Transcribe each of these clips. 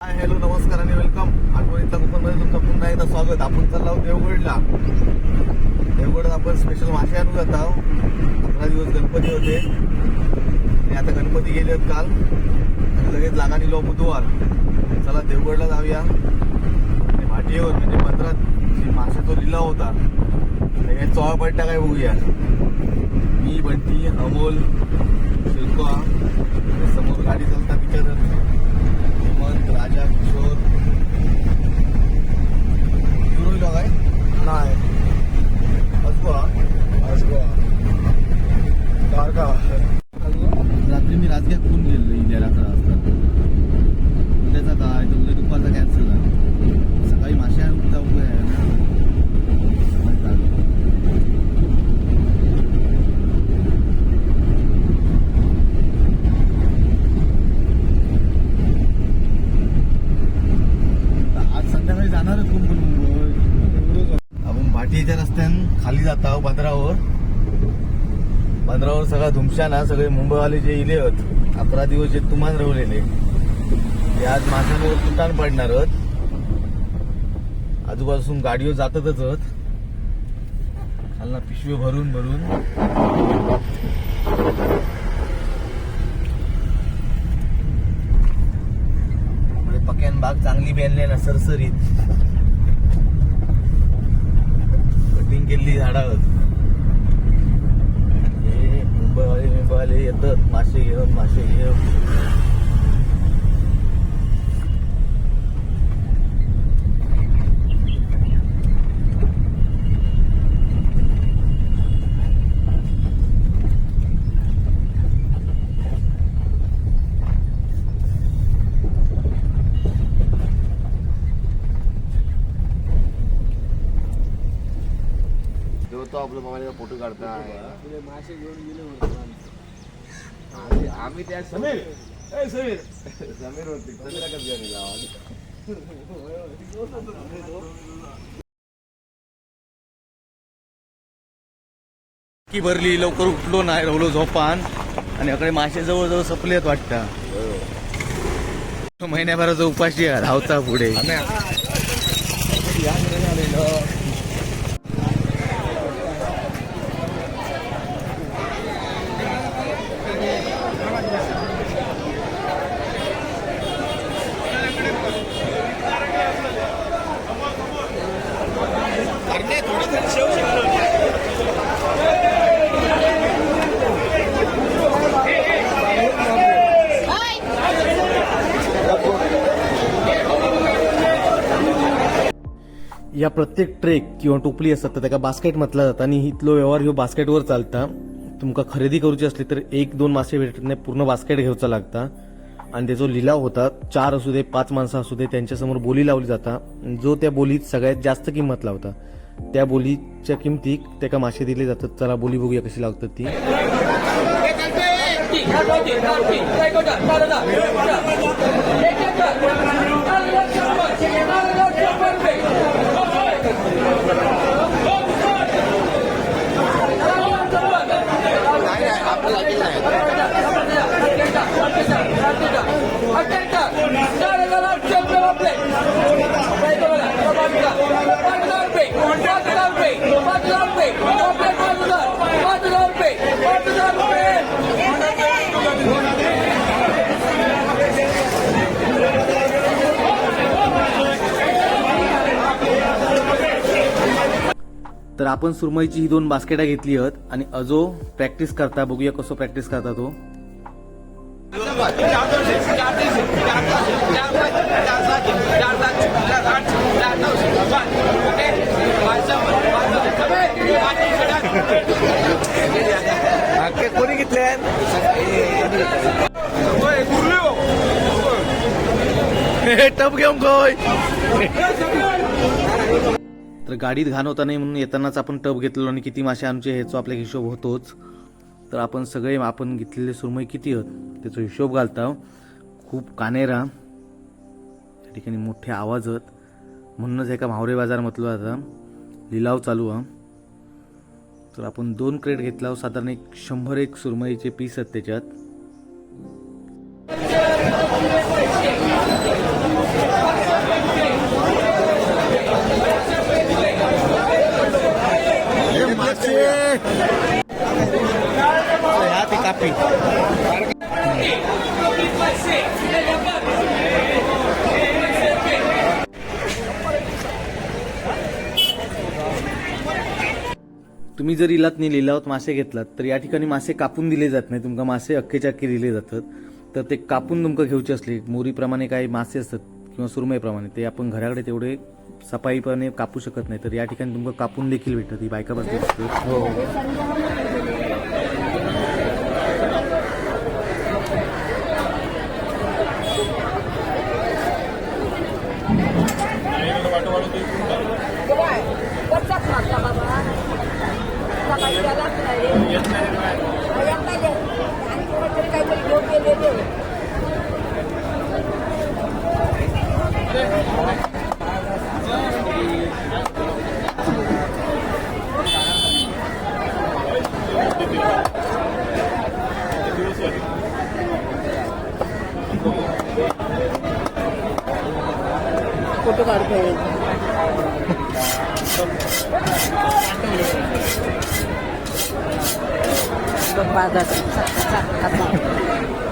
Hi hello नमस्कार आणि welcome आठवणीतला कोकणमध्ये तुमचं पुन्हा एकदा स्वागत. आपण चाललो आहोत देवगडला. देवगडात आपण स्पेशल मासे आणू जात आहोत. अकरा दिवस गणपती होते. आणि आता गणपती गेले आहेत काल. आणि लगेच लागा निलो बुधवार. चला देवगडला जाऊया. आणि भाटीवर म्हणजे पंधरात जी माशाचा लिलाव होता त्याच्यात चोळा पट्टा काय बघूया. मी बंटी अमोल शिल्पा आणि समोर गाडी चालता तिच्या हेमंत राजा किशोर युरोला काय नाही अजबा कारगा रात्री मी राजग्या कोण गेलो इंडिया अकरा वाजता उद्याचा काय तर उद्या दुपारचा कॅन्सल झाला सकाळी मासे आणून जाऊ काय समज झालं. आता आज संध्याकाळी जाणारच कोण पण मुंबई आपण भाटीच्या रस्त्यान खाली जात आहोत बंदरावर बंदरावर ना सगळे मुंबईवाले जे इले आहेत अकरा दिवस जे तुमान रवलेले ते आज माणसांवर तुटान पडणार आहेत आजूबाजून गाडीवर जातातच आहेत खालना पिशवी भरून भरून. पक्यान बाग चांगली बेनले ना सरसरीत. कटिंग केली झाडावर. मुंबईवाले मुंबईवाले येतात मासे घेऊन मासे घेऊन तो आपल्या मोबाईलचा फोटो काढताय मासे घेऊन गेले आम्ही- त्या समीर. ए समीर. समीर होती. घरी लावा की भरली लवकर उठलो नाही रवलो झोपान. आणि अकडे मासे जवळजवळ सपलेत वाटतं. महिन्याभराचा उपाशी धावता पुढे. प्रत्येक ट्रेक किंवा टोपली असतात तर ताका बास्केट म्हटलं जातं आणि इथलो व्यवहार ह्यो बास्केटवर चालता. तुमका खरेदी करूची असली तर एक दोन मासे भेटत नाही पूर्ण बास्केट घेऊचा लागता. आणि त्याचा लिलाव होता. चार असू दे पाच माणसं असू दे त्यांच्यासमोर बोली लावली जाता. जो त्या बोलीत सगळ्यात जास्त किंमत लावता त्या बोलीच्या किमतीक त्याका मासे दिले जातात. चला बोली बघूया कशी लागतात ती. तर आपण सुरमईची ही दोन बास्केटा घेतली आहेत आणि अजो प्रॅक्टिस करता बघूया कसं प्रॅक्टिस करता तो. कोणी घेतले टप घेऊन कोय तर गाडीत घाण होता नाही म्हणून येतानाच आपण टप घेतलेलो आणि किती मासे आमचे ह्याचा आपला हिशोब होतोच. तर आपण सगळे आपण घेतलेले सुरमई किती होत? त्याचा हिशोब घालता खूप कानेरा. त्या ठिकाणी मोठे आवाज आहेत म्हणूनच एका मावरे बाजार म्हटलं आता. लिलाव चालू हा. तर आपण दोन क्रेट घेतला साधारण एक शंभर एक सुरमईचे पीस आहेत त्याच्यात. तुम्ही जर इलात नाही लिलावत मासे घेतलात तर या ठिकाणी मासे कापून दिले जात नाही तुमका मासे अख्खेच्या अख्खे दिले जातात. तर ते कापून तुमका घेऊचे असले मोरीप्रमाणे काही मासे असतात किंवा सुरमईप्रमाणे ते आपण घराकडे तेवढे सफाईपणे कापू शकत नाही. तर या ठिकाणी तुमका कापून देखील भेटतात ही बायका बसली असते हो. बाबा padat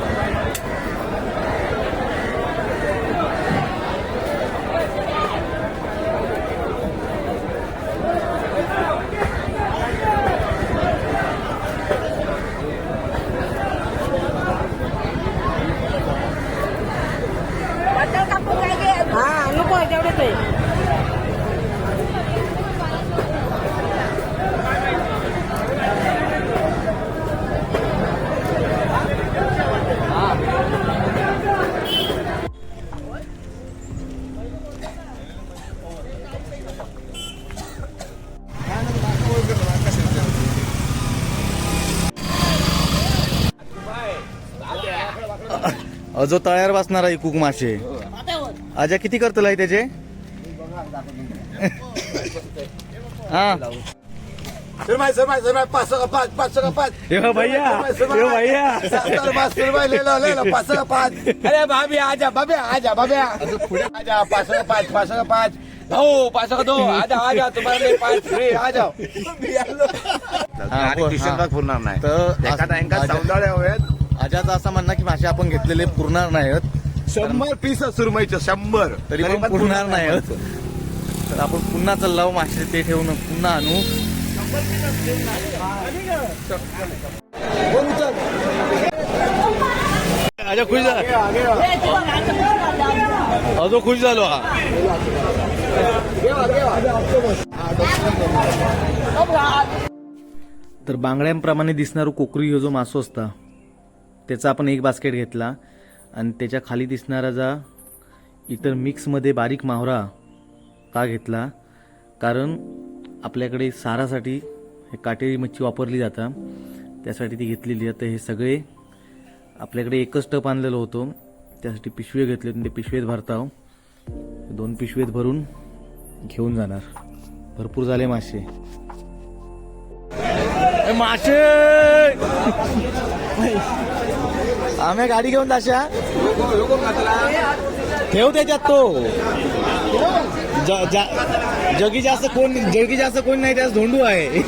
अजो तळ्यावर बसणार आहे कुक मासे. आजा किती करतलाय त्याचे? हा. पाच का पाच पाच का पाच. भैया भैया. सत्तर पाच लो पाच का पाच अरे भाभी आजा आजा आजा पाच का पाच पाच का पाच. भाऊ पाच का दो. आजा आजा तुम्हाला पाच. फ्री आ जाओ आणि बोल, ट्युशन. पुरणार नाही. तर एका टाइमका आजा- सौंदर्य हवेत? आजाचं असं म्हणणं की मासे आपण घेतलेले पुरणार नाहीत शंभर पीस सुरमईचं शंभर. तरी पण पुरणार नाहीत तर आपण पुन्हा चाललो मासे ते ठेवून पुन्हा आणू. आजा खुश झाला. अजो खुश झालो हा. तर बांगड्यांप्रमाणे दिसणारं कोकरी ह्यो जो मासो असता त्याचा आपण एक बास्केट घेतला आणि त्याच्याखाली दिसणारा जा इतर मिक्समध्ये बारीक मावरा का घेतला? कारण आपल्याकडे सारासाठी हे काटेरी मच्छी वापरली जाता. त्यासाठी ती घेतलेली. आहे तर हे सगळे आपल्याकडे एकच टप आणलेलं होतं. त्यासाठी पिशवे घेतले ते पिशवेत भरताव दोन पिशवेत भरून घेऊन जाणार. भरपूर झाले मासे. मासे! आम्ही गाडी घेऊन ताशा ठेव त्याच्यात तो. ज- जा- जगी जास्त कोण जगी जास्त कोण नाही त्याच धोंडू आहे.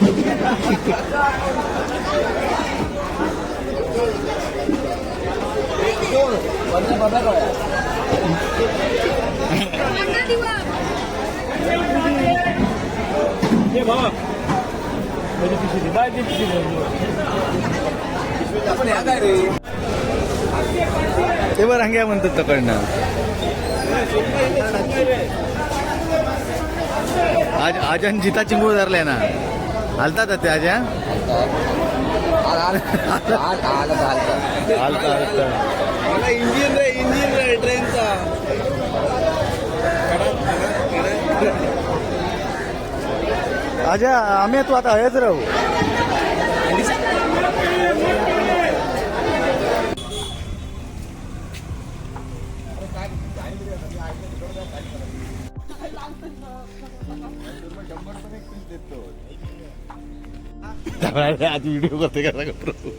ते बरं अंग्या म्हणतात तकडनं आज आजन जिता चिंगूळ धरलाय ना. हालतात ते आजा हालता हालता इंजिन रे इंजिन रे ट्रेनचा. आजा आम्ही तू आता हेच राहू. आज व्हिडिओ करते का करतो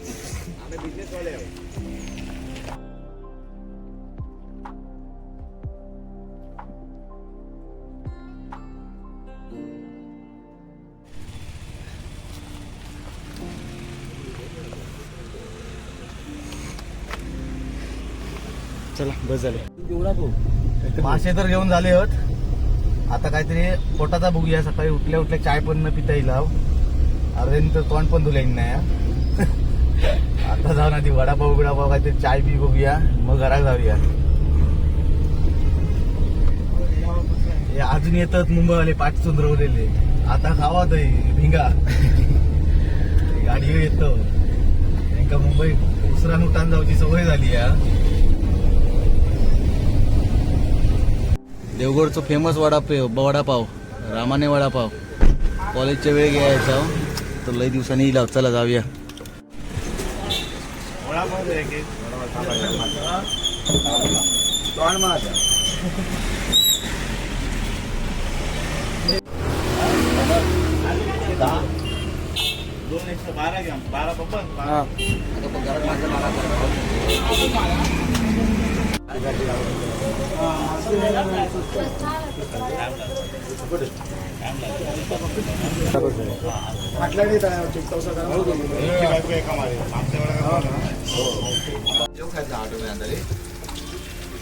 चला बस झाले. मासे तर घेऊन झाले होत. आता काहीतरी पोटाचा बघूया सकाळी उठल्या उठल्या चाय पण न पिता येईल अरे तर तोंड पण धुलाईन नाही आता जाऊ ना ती वडापाव बिडापाव काहीतरी चाय बी बघूया मग घरात जाऊया. हे अजून येतात मुंबईवाले पाठ चुंदरवलेले आता खावा ते भिंगा. गाडीवर येतो. त्यांका मुंबई उसरा नुटान जाऊची सवय झाली या देवगडचं फेमस वडापाव वडापाव रामाने वडापाव. कॉलेजच्या वेळ घ्यायचा तर लई दिवसांनी येईल चला जाऊया.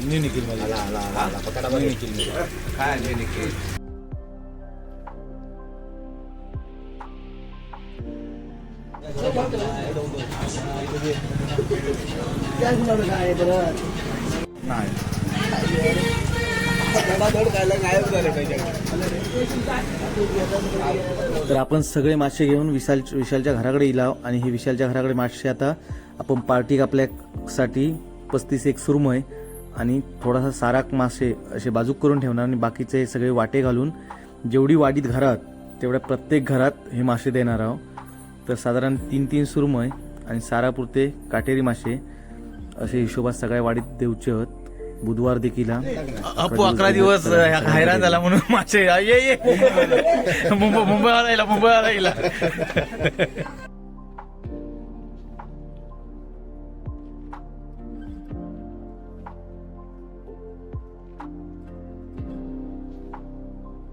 न्यू निखिल मध्ये न्यू निखिल मध्ये काय न्यू निखिल तर आपण सगळे मासे घेऊन विशाल विशालच्या घराकडे इलाव आणि हे विशालच्या घराकडे मासे आता आपण पार्टी आपल्यासाठी पस्तीस एक सुरमय आणि थोडासा साराक मासे असे बाजूक करून ठेवणार आणि बाकीचे सगळे वाटे घालून जेवढी वाडीत घरात तेवढ्या प्रत्येक घरात हे मासे देणार आहोत. तर साधारण तीन तीन सुरमय आणि सारापुरते काटेरी मासे असे हिशोबात सगळ्या वाडीत देऊचे आहेत बुधवार देखील हा. अपू अकरा दिवस हैराण झाला म्हणून मासे ये ये. मुंबई मुंबईला मुंबईला